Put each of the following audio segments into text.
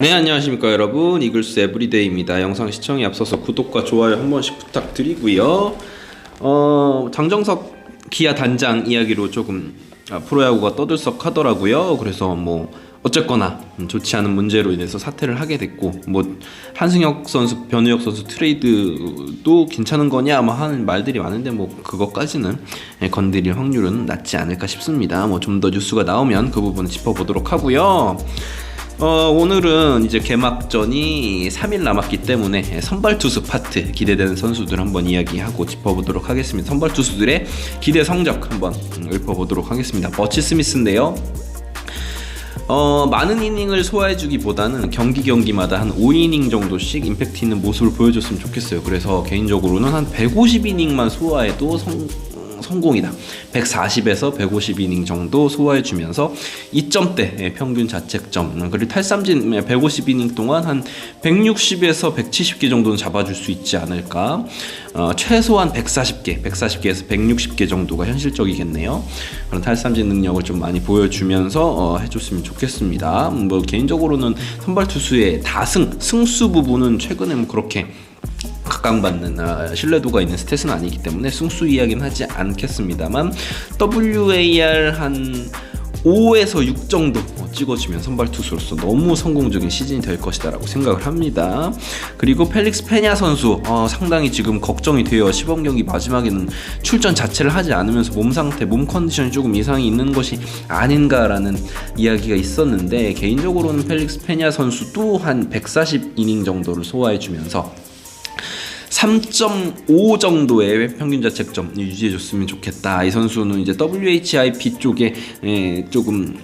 네 안녕하십니까 여러분. 이글스 에브리데이입니다. 영상 시청에 앞서서 구독과 좋아요 한 번씩 부탁드리고요. 어 장정석 기아 단장 이야기로 조금 아, 프로야구가 떠들썩하더라고요. 그래서 뭐 어쨌거나 음, 좋지 않은 문제로 인해서 사퇴를 하게 됐고 뭐 한승혁 선수 변우혁 선수 트레이드도 괜찮은 거냐 뭐 하는 말들이 많은데 뭐 그것까지는 예, 건드릴 확률은 낮지 않을까 싶습니다. 뭐 좀 더 뉴스가 나오면 그 부분을 짚어보도록 하고요 어, 오늘은 이제 개막전이 3일 남았기 때문에 선발 투수 파트 기대되는 선수들 한번 이야기하고 짚어보도록 하겠습니다. 선발 투수들의 기대 성적 한번 음, 읊어보도록 하겠습니다. 버치 스미스인데요. 어, 많은 이닝을 소화해주기보다는 경기 경기마다 한 5이닝 정도씩 임팩트 있는 모습을 보여줬으면 좋겠어요. 그래서 개인적으로는 한 150이닝만 소화해도 성, 성공이다. 140에서 150이닝 정도 소화해 주면서 2점대 평균 자책점 그리고 탈삼진 150이닝 동안 한 160에서 170개 정도는 잡아줄 수 있지 않을까. 어, 최소한 140개, 140개에서 160개 정도가 현실적이겠네요. 그런 탈삼진 능력을 좀 많이 보여주면서 어, 해줬으면 좋겠습니다. 음, 뭐 개인적으로는 선발 투수의 다승, 승수 부분은 최근에 뭐 그렇게 각광받는 아, 신뢰도가 있는 스탯은 아니기 때문에 승수 이야기는 하지 않겠습니다만 WAR 한 5에서 6 정도 찍어주면 선발 투수로서 너무 성공적인 시즌이 될 것이다라고 생각을 합니다. 그리고 펠릭스 페냐 선수 어, 상당히 지금 걱정이 돼요. 시범 경기 마지막에는 출전 자체를 하지 않으면서 몸 상태, 몸 컨디션이 조금 이상이 있는 것이 아닌가라는 이야기가 있었는데 개인적으로는 펠릭스 페냐 선수도 한 140 이닝 정도를 소화해주면서 3.5 정도의 평균 자책점 유지해줬으면 좋겠다. 이 선수는 이제 WHIP 쪽에 에, 조금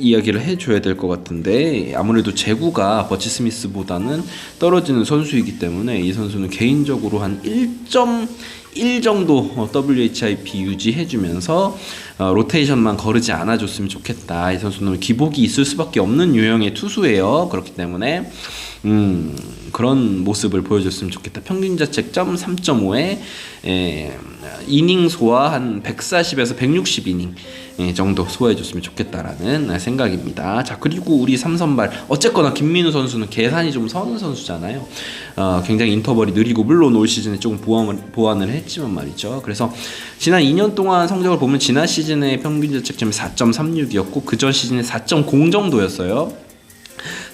이야기를 해줘야 될 것 같은데 아무래도 제구가 버치 스미스보다는 떨어지는 선수이기 때문에 이 선수는 개인적으로 한 1.1 정도 WHIP 유지해주면서 어, 로테이션만 거르지 않아줬으면 좋겠다. 이 선수는 기복이 있을 수밖에 없는 유형의 투수예요. 그렇기 때문에 음, 그런 모습을 보여줬으면 좋겠다. 평균 자책점 3.5에 에, 이닝 소화 한 140에서 160 이닝 예, 정도 소화해줬으면 좋겠다라는 생각입니다. 자 그리고 우리 삼선발 어쨌거나 김민우 선수는 계산이 좀 서는 선수잖아요. 어, 굉장히 인터벌이 느리고 물론 올 시즌에 조금 보완을, 보완을 했지만 말이죠. 그래서 지난 2년 동안 성적을 보면 지난 시즌 에 평균 자책점이 4.36이었고 그 전 시즌에 4.0 정도였어요.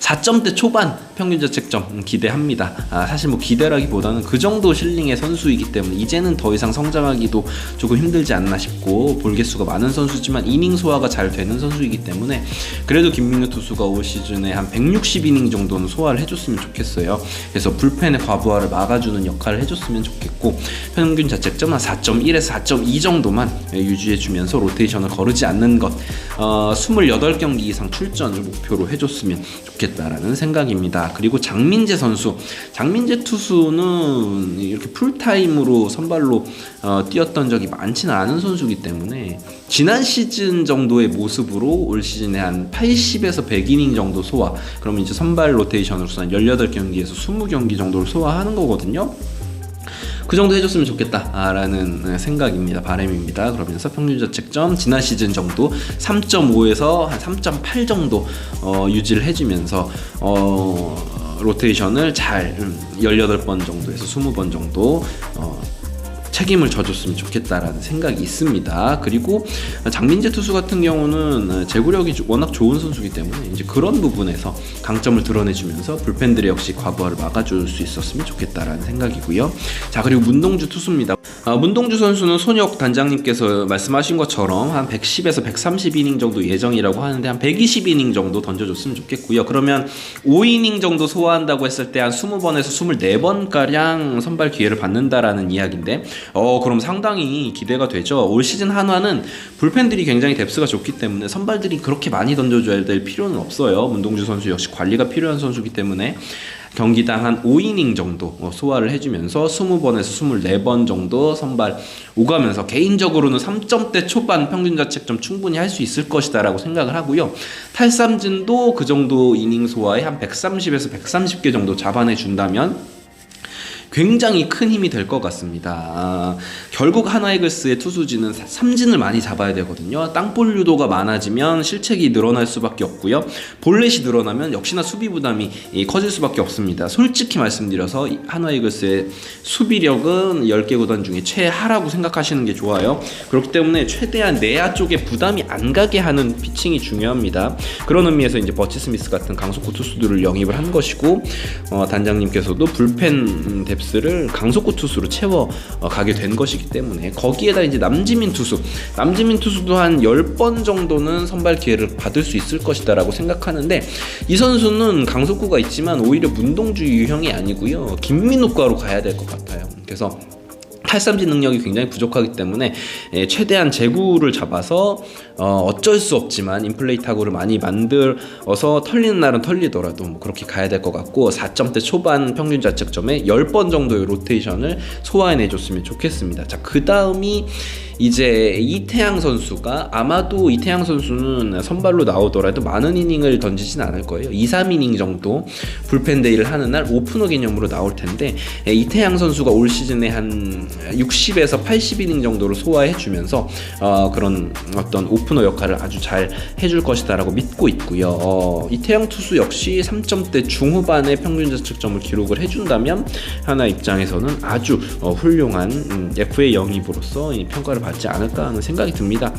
4점대 초반 평균 자책점 기대합니다. 아, 사실 뭐 기대라기보다는 그 정도 실링의 선수이기 때문에 이제는 더 이상 성장하기도 조금 힘들지 않나 싶고 볼 개수가 많은 선수지만 이닝 소화가 잘 되는 선수이기 때문에 그래도 김민우 투수가 올 시즌에 한 160이닝 정도는 소화를 해줬으면 좋겠어요. 그래서 불펜의 과부하를 막아주는 역할을 해줬으면 좋겠고 평균 자책점 한 4.1에서 4.2 정도만 유지해주면서 로테이션을 거르지 않는 것 어, 28경기 이상 출전을 목표로 해줬으면 좋겠다 라는 생각입니다. 그리고 장민재 선수, 장민재 투수는 이렇게 풀타임으로 선발로 어, 뛰었던 적이 많지는 않은 선수이기 때문에 지난 시즌 정도의 모습으로 올 시즌에 한 80에서 100이닝 정도 소화, 그러면 이제 선발 로테이션으로서 한 18경기에서 20경기 정도를 소화하는 거거든요. 그 정도 해줬으면 좋겠다라는 생각입니다. 바람입니다. 그러면서 평균 자책점 지난 시즌 정도 3.5에서 한 3.8 정도 어, 유지를 해주면서 어, 로테이션을 잘 18번 정도에서 20번 정도 어, 책임을 져줬으면 좋겠다라는 생각이 있습니다. 그리고 장민재 투수 같은 경우는 제구력이 워낙 좋은 선수이기 때문에 이제 그런 부분에서 강점을 드러내주면서 불펜들의 역시 과부하를 막아줄 수 있었으면 좋겠다라는 생각이고요. 자 그리고 문동주 투수입니다. 아, 문동주 선수는 손혁 단장님께서 말씀하신 것처럼 한 110에서 130이닝 정도 예정이라고 하는데 한 120이닝 정도 던져줬으면 좋겠고요. 그러면 5이닝 정도 소화한다고 했을 때 한 20번에서 24번 가량 선발 기회를 받는다라는 이야기인데 어 그럼 상당히 기대가 되죠. 올 시즌 한화는 불펜들이 굉장히 뎁스가 좋기 때문에 선발들이 그렇게 많이 던져줘야 될 필요는 없어요. 문동주 선수 역시 관리가 필요한 선수기 때문에 경기당 한 5이닝 정도 어, 소화를 해주면서 20번에서 24번 정도 선발 오가면서 개인적으로는 3점대 초반 평균 자책점 충분히 할 수 있을 것이다라고 생각을 하고요. 탈삼진도 그 정도 이닝 소화에 한 130에서 130개 정도 잡아내 준다면 굉장히 큰 힘이 될 것 같습니다. 아, 결국 하나이글스의 투수진은 사- 삼진을 많이 잡아야 되거든요. 땅볼 유도가 많아지면 실책이 늘어날 수밖에 없고요. 볼넷이 늘어나면 역시나 수비 부담이 이, 커질 수밖에 없습니다. 솔직히 말씀드려서 이 하나이글스의 수비력은 10개 구단 중에 최하라고 생각하시는 게 좋아요. 그렇기 때문에 최대한 내야 쪽에 부담이 안 가게 하는 피칭이 중요합니다. 그런 의미에서 이제 버치 스미스 같은 강속구 투수들을 영입을 한 것이고 어, 단장님께서도 불펜 음, 뎁스를 강속구 투수로 채워 어, 가게 된 것이기 때문에 거기에다 이제 남지민 투수 남지민 투수도 한 10번 정도는 선발 기회를 받을 수 있을 것이다라고 생각하는데 이 선수는 강속구가 있지만 오히려 문동주 유형이 아니고요 김민욱과로 가야 될 것 같아요 그래서 탈삼진 능력이 굉장히 부족하기 때문에 예, 최대한 제구를 잡아서 어, 어쩔 수 없지만 인플레이 타구를 많이 만들어서 털리는 날은 털리더라도 뭐 그렇게 가야 될 것 같고 4점대 초반 평균 자책점에 10번 정도의 로테이션을 소화해내 줬으면 좋겠습니다. 자, 그 다음이 이제 이태양 선수가 아마도 이태양 선수는 선발로 나오더라도 많은 이닝을 던지진 않을 거예요. 2, 3이닝 정도 불펜 데이를 하는 날 오프너 개념으로 나올 텐데 예, 이태양 선수가 올 시즌에 한 60에서 80이닝 정도를 소화해 주면서 어, 그런 어떤 오프너 역할을 아주 잘 해줄 것이다라고 믿고 있고요. 어, 이태양 투수 역시 3점대 중후반의 평균 자책점을 기록을 해준다면 하나 입장에서는 아주 어, 훌륭한 음, FA 영입으로서 이 평가를 받지 않을까 하는 생각이 듭니다.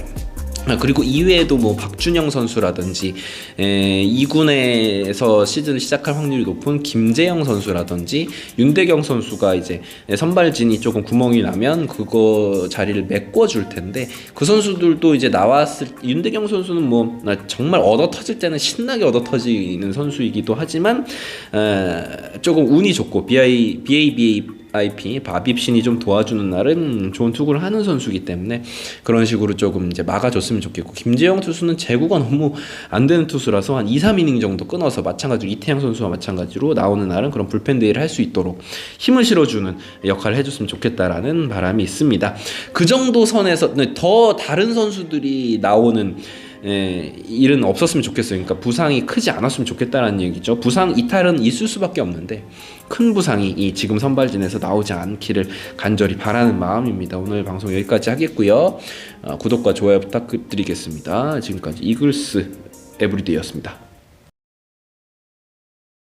아, 그리고 이외에도 뭐 박준영 선수라든지 에, 2군에서 시즌을 시작할 확률이 높은 김재영 선수라든지 윤대경 선수가 이제 선발진이 조금 구멍이 나면 그거 자리를 메꿔줄 텐데 그 선수들도 이제 나왔을 윤대경 선수는 뭐 정말 얻어 터질 때는 신나게 얻어 터지는 선수이기도 하지만 에, 조금 운이 좋고 BABA IP 바빕신이 좀 도와주는 날은 좋은 투구를 하는 선수이기 때문에 그런 식으로 조금 이제 막아줬으면 좋겠고 김재영 투수는 제구가 너무 안 되는 투수라서 한 2, 3이닝 정도 끊어서 마찬가지로 이태양 선수와 마찬가지로 나오는 날은 그런 불펜 데이를 할 수 있도록 힘을 실어주는 역할을 해줬으면 좋겠다라는 바람이 있습니다. 그 정도 선에서 네, 더 다른 선수들이 나오는 예, 일은 없었으면 좋겠어요. 그러니까 부상이 크지 않았으면 좋겠다라는 얘기죠. 부상 이탈은 있을 수밖에 없는데 큰 부상이 이 지금 선발진에서 나오지 않기를 간절히 바라는 마음입니다. 오늘 방송 여기까지 하겠고요. 어, 구독과 좋아요 부탁드리겠습니다. 지금까지 이글스 에브리데이였습니다.